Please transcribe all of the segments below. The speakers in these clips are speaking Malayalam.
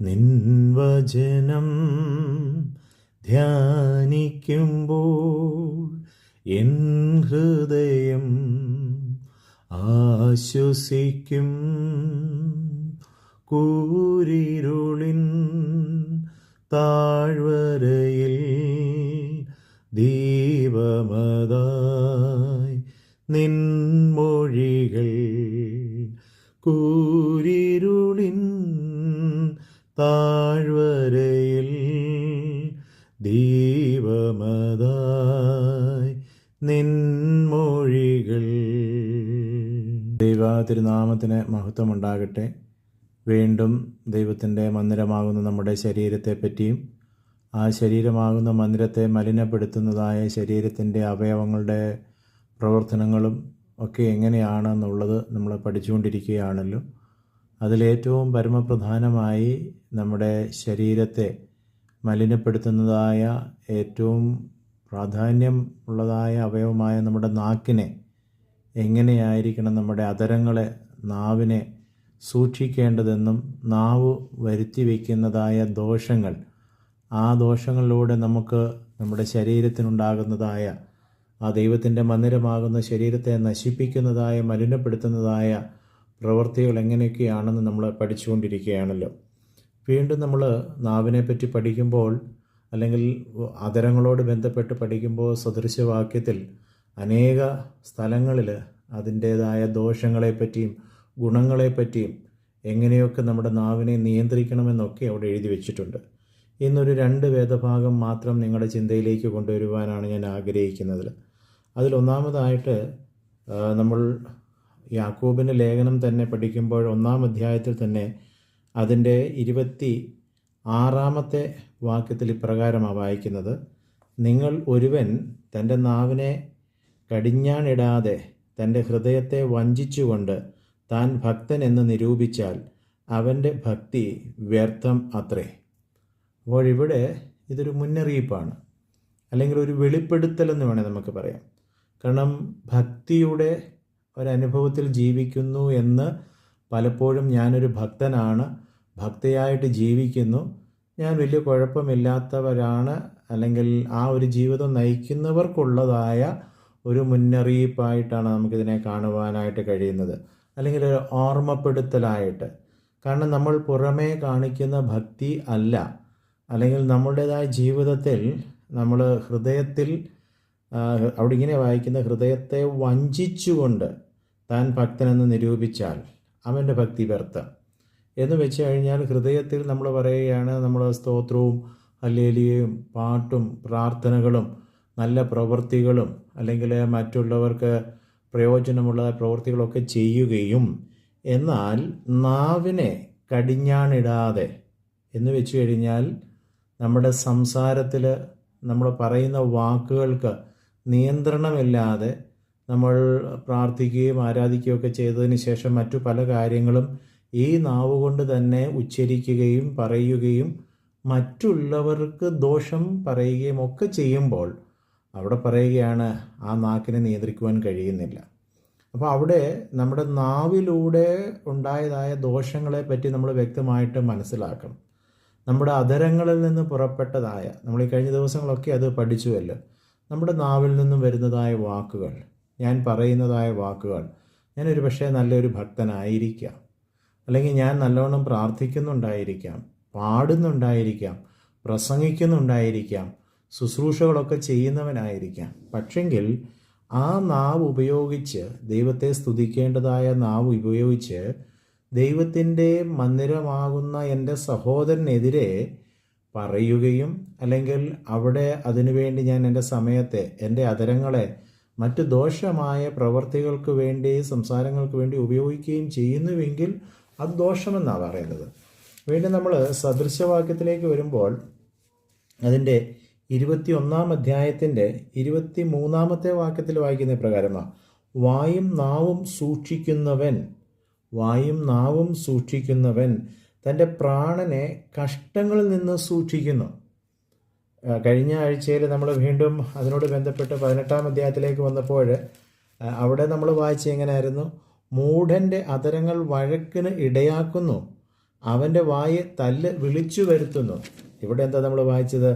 നിൻവചനം ധ്യാനിക്കുമ്പോൾ എൻ ഹൃദയം ആശ്വസിക്കും. കൂരിരുളിൻ താഴ്വരയിൽ ദീപമതായി നിൻമൊഴികൾ കൂരിരുളിൻ താഴ്വരയിൽ ദീപമതായി നിൻമൊഴികൾ. ദൈവ തിരുനാമത്തിന് മഹത്വമുണ്ടാകട്ടെ. വീണ്ടും ദൈവത്തിന്റെ മന്ദിരമാകുന്ന നമ്മുടെ ശരീരത്തെ പറ്റിയും ആ ശരീരമാകുന്ന മന്ദിരത്തെ മലിനപ്പെടുത്തുന്നതായ ശരീരത്തിന്റെ അവയവങ്ങളുടെ പ്രവർത്തനങ്ങളും ഒക്കെ എങ്ങനെയാണെന്നുള്ളത് നമ്മൾ പഠിച്ചുകൊണ്ടിരിക്കുകയാണല്ലോ. അതിലേറ്റവും പരമപ്രധാനമായി നമ്മുടെ ശരീരത്തെ മലിനപ്പെടുത്തുന്നതായ ഏറ്റവും പ്രാധാന്യം ഉള്ളതായ അവയവമായ നമ്മുടെ നാക്കിനെ എങ്ങനെയായിരിക്കണം നമ്മുടെ അതരങ്ങളെ നാവിനെ സൂക്ഷിക്കേണ്ടതെന്നും നാവ് വരുത്തി വയ്ക്കുന്നതായ ദോഷങ്ങൾ ആ ദോഷങ്ങളിലൂടെ നമുക്ക് നമ്മുടെ ശരീരത്തിനുണ്ടാകുന്നതായ ആ ദൈവത്തിന്റെ മന്ദിരമാകുന്ന ശരീരത്തെ നശിപ്പിക്കുന്നതായ മലിനപ്പെടുത്തുന്നതായ പ്രവൃത്തികൾ എങ്ങനെയൊക്കെയാണെന്ന് നമ്മൾ പഠിച്ചുകൊണ്ടിരിക്കുകയാണല്ലോ. വീണ്ടും നമ്മൾ നാവിനെ പറ്റി പഠിക്കുമ്പോൾ അല്ലെങ്കിൽ അതരങ്ങളോട് ബന്ധപ്പെട്ട് പഠിക്കുമ്പോൾ സദൃശവാക്യത്തിൽ അനേക സ്ഥലങ്ങളിൽ അതിന്റേതായ ദോഷങ്ങളെപ്പറ്റിയും ഗുണങ്ങളെപ്പറ്റിയും എങ്ങനെയൊക്കെ നമ്മുടെ നാവിനെ നിയന്ത്രിക്കണമെന്നൊക്കെ അവിടെ എഴുതി വെച്ചിട്ടുണ്ട്. ഇന്നൊരു രണ്ട് വേദഭാഗം മാത്രം നിങ്ങളുടെ ചിന്തയിലേക്ക് കൊണ്ടുവരുവാനാണ് ഞാൻ ആഗ്രഹിക്കുന്നത്. അതിലൊന്നാമതായിട്ട് നമ്മൾ യാക്കോബിന്റെ ലേഖനം തന്നെ പഠിക്കുമ്പോൾ ഒന്നാം അധ്യായത്തിൽ തന്നെ അതിന്റെ ഇരുപത്തി ആറാമത്തെ വാക്യത്തിൽ ഇപ്രകാരമാണ് വായിക്കുന്നത് നിങ്ങൾ ഒരുവൻ തന്റെ നാവിനെ കടിഞ്ഞാണിടാതെ തന്റെ ഹൃദയത്തെ വഞ്ചിച്ചുകൊണ്ട് താൻ ഭക്തൻ എന്ന് നിരൂപിച്ചാൽ അവന്റെ ഭക്തി വ്യർത്ഥം അത്രേ. അപ്പോൾ ഇവിടെ ഇതൊരു മുന്നറിയിപ്പാണ് അല്ലെങ്കിൽ ഒരു വെളിപ്പെടുത്തൽ എന്ന് വേണേൽ നമുക്ക് പറയാം. കാരണം ഭക്തിയുടെ ഒരനുഭവത്തിൽ ജീവിക്കുന്നു എന്ന് പലപ്പോഴും ഞാനൊരു ഭക്തനാണ്. ഭക്തയായിട്ട് ജീവിക്കുന്നു. ഞാൻ വലിയ കുഴപ്പമില്ലാത്തവരാണ്. അല്ലെങ്കിൽ ആ ഒരു ജീവിതം നയിക്കുന്നവർക്കുള്ളതായ ഒരു മുന്നറിയിപ്പായിട്ടാണ് നമുക്കിതിനെ കാണുവാനായിട്ട് കഴിയുന്നത്. അല്ലെങ്കിൽ ഒരു ഓർമ്മപ്പെടുത്തലായിട്ട്. കാരണം നമ്മൾ പുറമേ കാണിക്കുന്ന ഭക്തി അല്ല. അല്ലെങ്കിൽ നമ്മുടേതായ ജീവിതത്തിൽ നമ്മൾ ഹൃദയത്തിൽ അവിടെ ഇങ്ങനെ വായിക്കുന്ന ഹൃദയത്തെ വഞ്ചിച്ചുകൊണ്ട് താൻ ഭക്തനെന്ന് നിരൂപിച്ചാൽ അവന്റെ ഭക്തി വ്യർത്ഥം. എന്ന് വെച്ച് കഴിഞ്ഞാൽ ഹൃദയത്തിൽ നമ്മൾ പറയുകയാണ് നമ്മൾ സ്തോത്രവും അല്ലേലിയും പാട്ടും പ്രാർത്ഥനകളും നല്ല പ്രവൃത്തികളും അല്ലെങ്കിൽ മറ്റുള്ളവർക്ക് പ്രയോജനമുള്ള പ്രവൃത്തികളൊക്കെ ചെയ്യുകയും എന്നാൽ നാവിനെ കടിഞ്ഞാണിടാതെ എന്ന് വെച്ച് കഴിഞ്ഞാൽ നമ്മുടെ സംസാരത്തിൽ നമ്മൾ പറയുന്ന വാക്കുകൾക്ക് നിയന്ത്രണമില്ലാതെ നമ്മൾ പ്രാർത്ഥിക്കുകയും ആരാധിക്കുകയും ഒക്കെ ചെയ്തതിന് ശേഷം മറ്റു പല കാര്യങ്ങളും ഈ നാവ് കൊണ്ട് തന്നെ ഉച്ചരിക്കുകയും പറയുകയും മറ്റുള്ളവർക്ക് ദോഷം പറയുകയും ഒക്കെ ചെയ്യുമ്പോൾ അവിടെ പറയുകയാണ് ആ നാക്കിനെ നിയന്ത്രിക്കുവാൻ കഴിയുന്നില്ല. അപ്പോൾ അവിടെ നമ്മുടെ നാവിലൂടെ ഉണ്ടായതായ ദോഷങ്ങളെ പറ്റി നമ്മൾ വ്യക്തമായിട്ട് മനസ്സിലാക്കണം. നമ്മുടെ അധരങ്ങളിൽ നിന്ന് പുറപ്പെട്ടതായ നമ്മൾ ഈ കഴിഞ്ഞ ദിവസങ്ങളൊക്കെ അത് പഠിച്ചുവല്ലോ നമ്മുടെ നാവിൽ നിന്നും വരുന്നതായ വാക്കുകൾ ഞാൻ പറയുന്നതായ വാക്കുകൾ ഞാനൊരു പക്ഷേ നല്ലൊരു ഭക്തനായിരിക്കാം. അല്ലെങ്കിൽ ഞാൻ നല്ലവണ്ണം പ്രാർത്ഥിക്കുന്നുണ്ടായിരിക്കാം പാടുന്നുണ്ടായിരിക്കാം പ്രസംഗിക്കുന്നുണ്ടായിരിക്കാം ശുശ്രൂഷകളൊക്കെ ചെയ്യുന്നവനായിരിക്കാം. പക്ഷെങ്കിൽ ആ നാവ് ഉപയോഗിച്ച് ദൈവത്തെ സ്തുതിക്കേണ്ടതായ നാവ് ഉപയോഗിച്ച് ദൈവത്തിന്റെ മന്ദിരമാകുന്ന എന്റെ സഹോദരനെതിരെ പറയുകയും അല്ലെങ്കിൽ അവിടെ അതിനുവേണ്ടി ഞാൻ എന്റെ സമയത്തെ എന്റെ അതരങ്ങളെ മറ്റ് ദോഷമായ പ്രവർത്തികൾക്ക് വേണ്ടി സംസാരങ്ങൾക്ക് വേണ്ടി ഉപയോഗിക്കുകയും ചെയ്യുന്നുവെങ്കിൽ അത് ദോഷമെന്നാണ് പറയുന്നത്. വീണ്ടും നമ്മൾ സദൃശവാക്യത്തിലേക്ക് വരുമ്പോൾ അതിന്റെ ഇരുപത്തി ഒന്നാം അധ്യായത്തിന്റെ ഇരുപത്തി മൂന്നാമത്തെ വാക്യത്തിൽ വായിക്കുന്ന പ്രകാരമാണ്. വായും നാവും സൂക്ഷിക്കുന്നവൻ വായും നാവും സൂക്ഷിക്കുന്നവൻ തന്റെ പ്രാണനെ കഷ്ടങ്ങളിൽ നിന്ന് സൂക്ഷിക്കുന്നു. കഴിഞ്ഞ ആഴ്ചയിൽ നമ്മൾ വീണ്ടും അതിനോട് ബന്ധപ്പെട്ട് പതിനെട്ടാം അധ്യായത്തിലേക്ക് വന്നപ്പോൾ അവിടെ നമ്മൾ വായിച്ച എങ്ങനെയായിരുന്നു? മൂഢന്റെ അതരങ്ങൾ വഴക്കിന് ഇടയാക്കുന്നു. അവന്റെ വായെ തല്ല് വിളിച്ചു വരുത്തുന്നു. ഇവിടെ എന്താ നമ്മൾ വായിച്ചത്?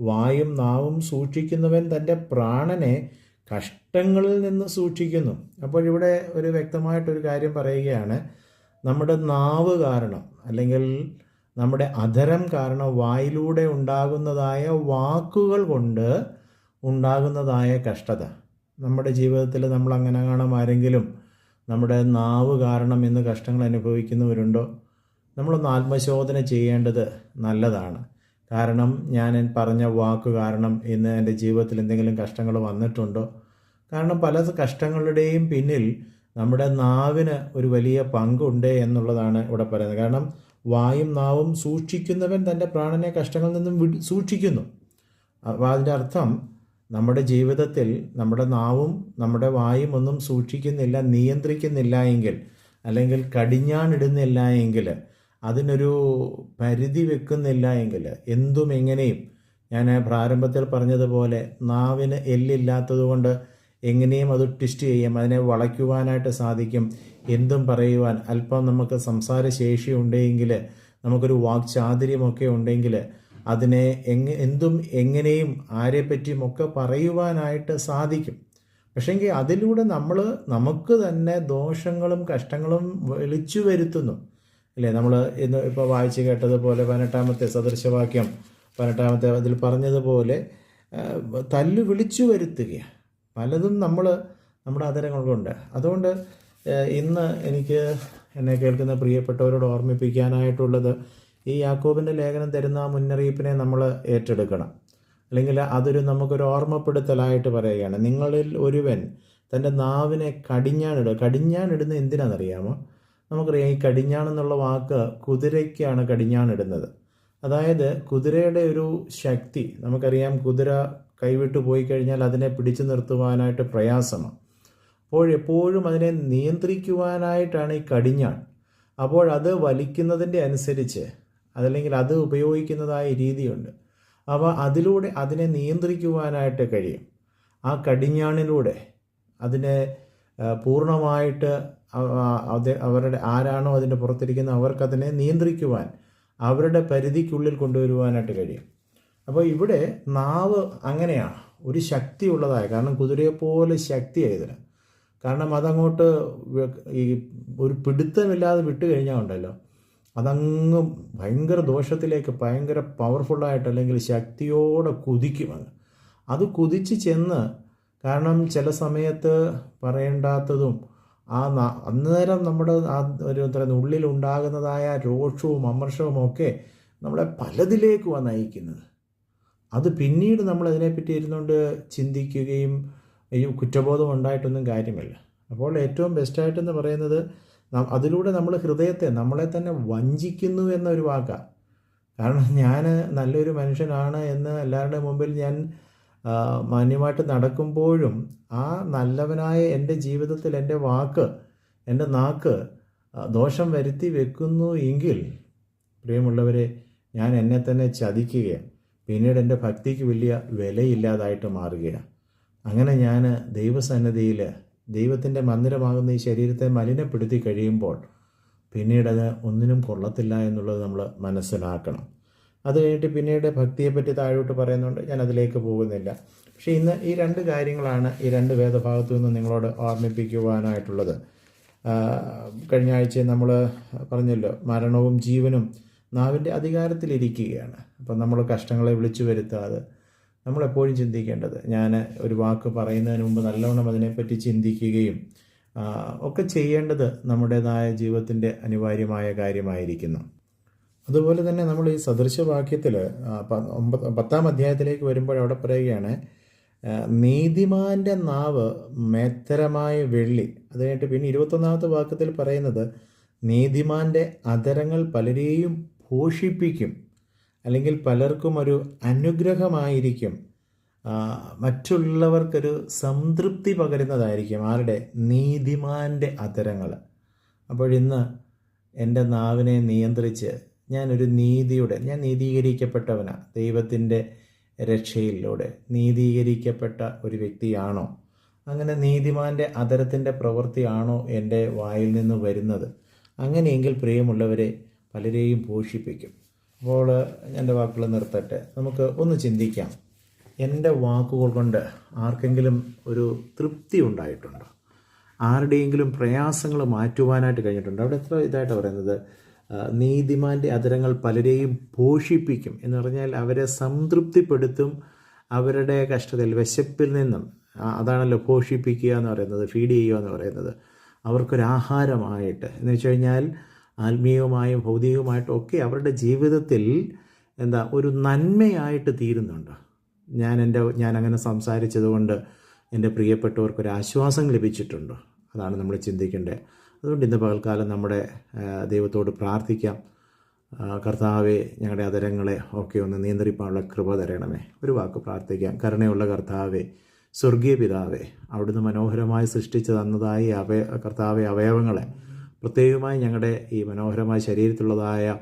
വായും നാവും സൂക്ഷിക്കുന്നവൻ തന്റെ പ്രാണനെ കഷ്ടങ്ങളിൽ നിന്ന് സൂക്ഷിക്കുന്നു. അപ്പോൾ ഇവിടെ ഒരു വ്യക്തമായിട്ടൊരു കാര്യം പറയുകയാണ്. നമ്മുടെ നാവ് കാരണം അല്ലെങ്കിൽ നമ്മുടെ അധരം കാരണം വായിലൂടെ ഉണ്ടാകുന്നതായ വാക്കുകൾ കൊണ്ട് ഉണ്ടാകുന്നതായ കഷ്ടത. നമ്മുടെ ജീവിതത്തിൽ നമ്മൾ അങ്ങനെ കാണാം ആരെങ്കിലും നമ്മുടെ നാവ് കാരണം ഇന്ന് കഷ്ടങ്ങൾ അനുഭവിക്കുന്നവരുണ്ടോ? നമ്മളൊന്ന് ആത്മശോധന ചെയ്യേണ്ടത് നല്ലതാണ്. കാരണം ഞാൻ പറഞ്ഞ വാക്ക് കാരണം ഇന്ന് എന്റെ ജീവിതത്തിൽ എന്തെങ്കിലും കഷ്ടങ്ങൾ വന്നിട്ടുണ്ടോ? കാരണം പല കഷ്ടങ്ങളുടെയും പിന്നിൽ നമ്മുടെ നാവിന് ഒരു വലിയ പങ്കുണ്ട് എന്നുള്ളതാണ് ഇവിടെ പറയുന്നത്. കാരണം വായും നാവും സൂക്ഷിക്കുന്നവൻ തന്റെ പ്രാണനെ കഷ്ടങ്ങളിൽ നിന്നും വി സൂക്ഷിക്കുന്നു. അപ്പോൾ അതിന്റെ അർത്ഥം നമ്മുടെ ജീവിതത്തിൽ നമ്മുടെ നാവും നമ്മുടെ വായും ഒന്നും സൂക്ഷിക്കുന്നില്ല നിയന്ത്രിക്കുന്നില്ല എങ്കിൽ അല്ലെങ്കിൽ കടിഞ്ഞാണിടുന്നില്ല എങ്കിൽ അതിനൊരു പരിധി വെക്കുന്നില്ല എങ്കിൽ എന്തും എങ്ങനെയും ഞാൻ പ്രാരംഭത്തിൽ പറഞ്ഞതുപോലെ നാവിന് എല്ലില്ലാത്തതുകൊണ്ട് എങ്ങനെയും അത് ട്വിസ്റ്റ് ചെയ്യാം അതിനെ വളയ്ക്കുവാനായിട്ട് സാധിക്കും. എന്തും പറയുവാൻ. അല്പം നമുക്ക് സംസാരശേഷി ഉണ്ടെങ്കിൽ നമുക്കൊരു വാക്ചാതുര്യമൊക്കെ ഉണ്ടെങ്കിൽ അതിനെ എങ് എന്തും എങ്ങനെയും ആരെപ്പറ്റിയും ഒക്കെ പറയുവാനായിട്ട് സാധിക്കും. പക്ഷേങ്കിൽ അതിലൂടെ നമ്മൾ നമുക്ക് തന്നെ ദോഷങ്ങളും കഷ്ടങ്ങളും വിളിച്ചു വരുത്തുന്നു. അല്ലേ? നമ്മൾ ഇന്ന് ഇപ്പോൾ വായിച്ച് കേട്ടതുപോലെ പതിനെട്ടാമത്തെ സദൃശവാക്യം പതിനെട്ടാമത്തെ അതിൽ പറഞ്ഞതുപോലെ തല്ലു വിളിച്ചു വരുത്തുകയാണ്. പലതും നമ്മൾ നമ്മുടെ ആദരങ്ങളുണ്ട് അതുകൊണ്ട് ഇന്ന് എനിക്ക് എന്നെ കേൾക്കുന്ന പ്രിയപ്പെട്ടവരോട് ഓർമ്മിപ്പിക്കാനായിട്ടുള്ളത് ഈ യാക്കോബിന്റെ ലേഖനം തരുന്ന ആ മുന്നറിയിപ്പിനെ നമ്മൾ ഏറ്റെടുക്കണം. അല്ലെങ്കിൽ അതൊരു നമുക്കൊരു ഓർമ്മപ്പെടുത്തലായിട്ട് പറയുകയാണ്. നിങ്ങളിൽ ഒരുവൻ തന്റെ നാവിനെ കടിഞ്ഞാണിടുക. കടിഞ്ഞാണിടുന്നത് എന്തിനാണെന്നറിയാമോ? നമുക്കറിയാം ഈ കടിഞ്ഞാണെന്നുള്ള വാക്ക് കുതിരയ്ക്കാണ് കടിഞ്ഞാണിടുന്നത്. അതായത് കുതിരയുടെ ഒരു ശക്തി നമുക്കറിയാം കുതിര കൈവിട്ടു പോയി കഴിഞ്ഞാൽ അതിനെ പിടിച്ചു നിർത്തുവാനായിട്ട് പ്രയാസമാണ്. അപ്പോഴെപ്പോഴും അതിനെ നിയന്ത്രിക്കുവാനായിട്ടാണ് ഈ കടിഞ്ഞാൺ. അപ്പോൾ അത് വലിക്കുന്നതിന്റെ അനുസരിച്ച് അതല്ലെങ്കിൽ അത് ഉപയോഗിക്കുന്നതായ രീതിയുണ്ട്. അവ അതിലൂടെ അതിനെ നിയന്ത്രിക്കുവാനായിട്ട് കഴിയും. ആ കടിഞ്ഞാണിലൂടെ അതിനെ പൂർണമായിട്ട് അവരുടെ ആരാണോ അതിന്റെ പുറത്തിരിക്കുന്നത് അവർക്കതിനെ നിയന്ത്രിക്കുവാൻ അവരുടെ പരിധിക്കുള്ളിൽ കൊണ്ടുവരുവാനായിട്ട് കഴിയും. അപ്പോൾ ഇവിടെ നാവ് അങ്ങനെയാണ്. ഒരു ശക്തി ഉള്ളതായ കാരണം കുതിരയെപ്പോലെ ശക്തിയായതിന് കാരണം അതങ്ങോട്ട് ഈ ഒരു പിടുത്തമില്ലാതെ വിട്ട് കഴിഞ്ഞാൽ ഉണ്ടല്ലോ. അതങ്ങ് ഭയങ്കര ദോഷത്തിലേക്ക് ഭയങ്കര പവർഫുള്ളായിട്ട് അല്ലെങ്കിൽ ശക്തിയോടെ കുതിക്കും അങ്ങ്. അത് കുതിച്ച് ചെന്ന് കാരണം ചില സമയത്ത് പറയേണ്ടാത്തതും ആ അന്നേരം നമ്മുടെ ആ ഒരു ഉള്ളിലുണ്ടാകുന്നതായ ഉള്ളിൽ ഉണ്ടാകുന്നതായ രോഷവും അമർഷവും ഒക്കെ നമ്മളെ പലതിലേക്കുമാണ് നയിക്കുന്നത് അത് പിന്നീട് നമ്മൾ അതിനെപ്പറ്റി ഇരുന്നുകൊണ്ട് ചിന്തിക്കുകയും ഈ കുറ്റബോധം ഉണ്ടായിട്ടൊന്നും കാര്യമില്ല. അപ്പോൾ ഏറ്റവും ബെസ്റ്റായിട്ടെന്ന് പറയുന്നത് അതിലൂടെ നമ്മൾ ഹൃദയത്തെ നമ്മളെ തന്നെ വഞ്ചിക്കുന്നു എന്നൊരു വാക്കാണ് കാരണം ഞാൻ നല്ലൊരു മനുഷ്യനാണ് എന്ന് എല്ലാവരുടെയും മുമ്പിൽ ഞാൻ മാന്യമായിട്ട് നടക്കുമ്പോഴും ആ നല്ലവനായ എന്റെ ജീവിതത്തിൽ എന്റെ വാക്ക് എന്റെ നാക്ക് ദോഷം വരുത്തി വെക്കുന്നു എങ്കിൽ പ്രിയമുള്ളവരെ ഞാൻ എന്നെ തന്നെ ചതിക്കുകയാണ്. പിന്നീട് എന്റെ ഭക്തിക്ക് വലിയ വിലയില്ലാതായിട്ട് മാറുകയാണ്. അങ്ങനെ ഞാൻ ദൈവസന്നിധിയിൽ ദൈവത്തിന്റെ മന്ദിരമാകുന്ന ഈ ശരീരത്തെ മലിനപ്പെടുത്തി കഴിയുമ്പോൾ പിന്നീടത് ഒന്നിനും കൊള്ളത്തില്ല എന്നുള്ളത് നമ്മൾ മനസ്സിലാക്കണം. അത് കഴിഞ്ഞിട്ട് പിന്നീട് ഭക്തിയെപ്പറ്റി താഴോട്ട് പറയുന്നുണ്ട് ഞാൻ അതിലേക്ക് പോകുന്നില്ല. പക്ഷേ ഇന്ന് ഈ രണ്ട് കാര്യങ്ങളാണ് ഈ രണ്ട് വേദഭാഗത്തു നിന്ന് നിങ്ങളോട് ഓർമ്മിപ്പിക്കുവാനായിട്ടുള്ളത്. കഴിഞ്ഞ ആഴ്ച നമ്മൾ പറഞ്ഞല്ലോ മരണവും ജീവനും നാവിന്റെ അധികാരത്തിലിരിക്കുകയാണ്. അപ്പം നമ്മൾ കഷ്ടങ്ങളെ വിളിച്ചു വരുത്താതെ നമ്മളെപ്പോഴും ചിന്തിക്കേണ്ടത് ഞാൻ ഒരു വാക്ക് പറയുന്നതിന് മുമ്പ് നല്ലവണ്ണം അതിനെപ്പറ്റി ചിന്തിക്കുകയും ഒക്കെ ചെയ്യേണ്ടത് നമ്മുടേതായ ജീവിതത്തിന്റെ അനിവാര്യമായ കാര്യമായിരിക്കുന്നു. അതുപോലെ തന്നെ നമ്മൾ ഈ സദൃശവാക്യത്തിൽ പത്താം അധ്യായത്തിലേക്ക് വരുമ്പോൾ അവിടെ പറയുകയാണ് നീതിമാന്റെ നാവ് മേത്തരമായ വെള്ളി. അത് കഴിഞ്ഞിട്ട് പിന്നെ ഇരുപത്തൊന്നാമത്തെ വാക്യത്തിൽ പറയുന്നത് നീതിമാന്റെ അതരങ്ങൾ പലരെയും പോഷിപ്പിക്കും അല്ലെങ്കിൽ പലർക്കും ഒരു അനുഗ്രഹമായിരിക്കും. മറ്റുള്ളവർക്കൊരു സംതൃപ്തി പകരുന്നതായിരിക്കും ആരുടെ? നീതിമാന്റെ അതരങ്ങൾ അപ്പോഴിന്ന് എന്റെ നാവിനെ നിയന്ത്രിച്ച് ഞാനൊരു നീതിയുടെ ഞാൻ നീതീകരിക്കപ്പെട്ടവനാണ് ദൈവത്തിന്റെ രക്ഷയിലൂടെ നീതീകരിക്കപ്പെട്ട ഒരു വ്യക്തിയാണോ? അങ്ങനെ നീതിമാന്റെ അതരത്തിന്റെ പ്രവൃത്തിയാണോ എന്റെ വായിൽ നിന്ന് വരുന്നത്? അങ്ങനെയെങ്കിൽ പ്രിയമുള്ളവരെ പലരെയും പോഷിപ്പിക്കും. അപ്പോൾ എന്റെ വാക്കുകൾ നിർത്തട്ടെ. നമുക്ക് ഒന്ന് ചിന്തിക്കാം. എന്റെ വാക്കുകൾ കൊണ്ട് ആർക്കെങ്കിലും ഒരു തൃപ്തി ഉണ്ടായിട്ടുണ്ടോ? ആരുടെയെങ്കിലും പ്രയാസങ്ങൾ മാറ്റുവാനായിട്ട് കഴിഞ്ഞിട്ടുണ്ട്? അവിടെ എത്ര ഇതായിട്ട് പറയുന്നത്? നീതിമാന്റെ അതിരങ്ങൾ പലരെയും പോഷിപ്പിക്കും എന്ന് പറഞ്ഞാൽ അവരെ സംതൃപ്തിപ്പെടുത്തും അവരുടെ കഷ്ടതയിൽ വിശപ്പിൽ നിന്നും അതാണല്ലോ പോഷിപ്പിക്കുക എന്ന് പറയുന്നത് ഫീഡ് ചെയ്യുക എന്ന് പറയുന്നത്. അവർക്കൊരാഹാരമായിട്ട് എന്ന് വെച്ച് കഴിഞ്ഞാൽ ആത്മീയവുമായും ഭൗതികവുമായിട്ടും ഒക്കെ അവരുടെ ജീവിതത്തിൽ എന്താ ഒരു നന്മയായിട്ട് തീരുന്നുണ്ട്. ഞാൻ എന്റെ ഞാൻ അങ്ങനെ സംസാരിച്ചതുകൊണ്ട് എന്റെ പ്രിയപ്പെട്ടവർക്ക് ഒരു ആശ്വാസം ലഭിച്ചിട്ടുണ്ട്. അതാണ് നമ്മൾ ചിന്തിക്കേണ്ടത്. അതുകൊണ്ട് ഇന്ന് പകൽക്കാലം നമ്മുടെ ദൈവത്തോട് പ്രാർത്ഥിക്കാം. കർത്താവെ ഞങ്ങളുടെ അതരങ്ങളെ ഒക്കെ ഒന്ന് നിയന്ത്രിപ്പാനുള്ള കൃപ തരണമേ. ഒരു വാക്ക് പ്രാർത്ഥിക്കാം. കരുണയുള്ള കർത്താവെ സ്വർഗീയ പിതാവെ അവിടുന്ന് മനോഹരമായി സൃഷ്ടിച്ച് തന്നതായി അവയ കർത്താവെ അവയവങ്ങളെ പ്രത്യേകമായി ഞങ്ങളുടെ ഈ മനോഹരമായ ശരീരത്തിലുള്ളതായ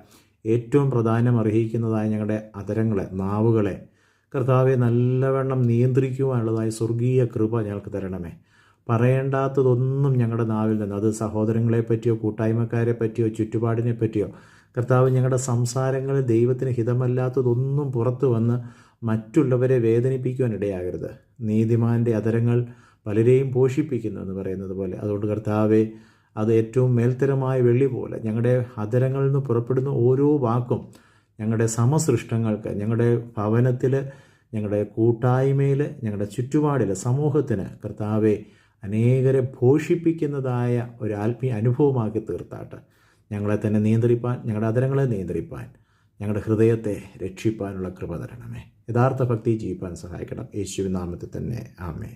ഏറ്റവും പ്രധാനം അർഹിക്കുന്നതായ ഞങ്ങളുടെ അതരങ്ങളെ നാവുകളെ കർത്താവെ നല്ലവണ്ണം നിയന്ത്രിക്കുവാനുള്ളതായ സ്വർഗീയ കൃപ ഞങ്ങൾക്ക് തരണമേ. പറയേണ്ടാത്തതൊന്നും ഞങ്ങളുടെ നാവിൽ നിന്ന് അത് സഹോദരങ്ങളെ പറ്റിയോ കൂട്ടായ്മക്കാരെ പറ്റിയോ ചുറ്റുപാടിനെ പറ്റിയോ കർത്താവ് ഞങ്ങളുടെ സംസാരങ്ങളിൽ ദൈവത്തിന് ഹിതമല്ലാത്തതൊന്നും പുറത്തു വന്ന് മറ്റുള്ളവരെ വേദനിപ്പിക്കുവാൻ ഇടയാകരുത്. നീതിമാന്റെ അതരങ്ങൾ പലരെയും പോഷിപ്പിക്കുന്നു എന്ന് പറയുന്നത് പോലെ. അതുകൊണ്ട് കർത്താവെ അത് ഏറ്റവും മേൽത്തരമായ വെള്ളി പോലെ. ഞങ്ങളുടെ അതരങ്ങളിൽ നിന്ന് പുറപ്പെടുന്ന ഓരോ വാക്കും ഞങ്ങളുടെ സമസൃഷ്ടങ്ങൾക്ക് ഞങ്ങളുടെ ഭവനത്തിൽ ഞങ്ങളുടെ കൂട്ടായ്മയിൽ ഞങ്ങളുടെ ചുറ്റുപാടിൽ സമൂഹത്തിന് കർത്താവെ അനേകരെ പോഷിപ്പിക്കുന്നതായ ഒരു ആത്മീയ അനുഭവമാക്കി തീർത്താട്ട്. ഞങ്ങളെ തന്നെ നിയന്ത്രിപ്പാൻ ഞങ്ങളുടെ അതരങ്ങളെ നിയന്ത്രിപ്പാൻ ഞങ്ങളുടെ ഹൃദയത്തെ രക്ഷിപ്പാനുള്ള കൃപ തരണമേ. യഥാർത്ഥ ഭക്തി ജീവിപ്പാൻ സഹായിക്കണം. യേശുവിൻ നാമത്തിൽ തന്നെ. ആമേ